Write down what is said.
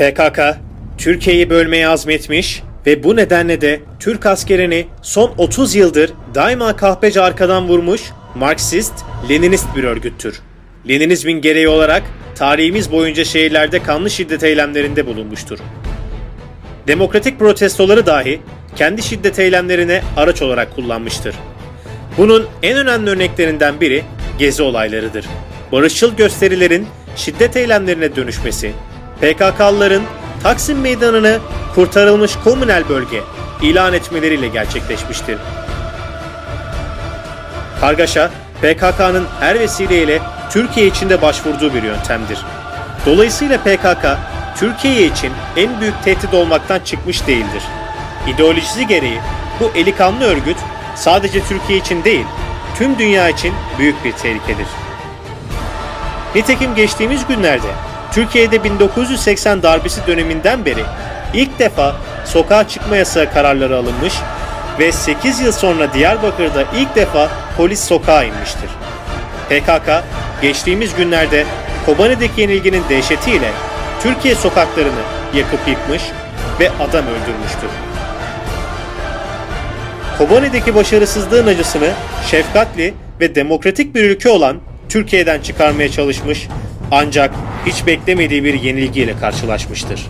PKK, Türkiye'yi bölmeye azmetmiş ve bu nedenle de Türk askerini son 30 yıldır daima kahpece arkadan vurmuş Marksist, Leninist bir örgüttür. Leninizmin gereği olarak tarihimiz boyunca şehirlerde kanlı şiddet eylemlerinde bulunmuştur. Demokratik protestoları dahi kendi şiddet eylemlerine araç olarak kullanmıştır. Bunun en önemli örneklerinden biri gezi olaylarıdır. Barışçıl gösterilerin şiddet eylemlerine dönüşmesi, PKK'lıların Taksim Meydanı'nı kurtarılmış komünel bölge ilan etmeleriyle gerçekleşmiştir. Kargaşa, PKK'nın her vesileyle Türkiye içinde başvurduğu bir yöntemdir. Dolayısıyla PKK, Türkiye için en büyük tehdit olmaktan çıkmış değildir. İdeolojisi gereği bu eli kanlı örgüt sadece Türkiye için değil, tüm dünya için büyük bir tehlikedir. Nitekim geçtiğimiz günlerde Türkiye'de 1980 darbesi döneminden beri ilk defa sokağa çıkma yasağı kararları alınmış ve 8 yıl sonra Diyarbakır'da ilk defa polis sokağa inmiştir. PKK geçtiğimiz günlerde Kobani'deki yenilginin dehşetiyle Türkiye sokaklarını yakıp yıkmış ve adam öldürmüştür. Kobani'deki başarısızlığın acısını şefkatli ve demokratik bir ülke olan Türkiye'den çıkarmaya çalışmış ancak hiç beklemediği bir yenilgiyle karşılaşmıştır.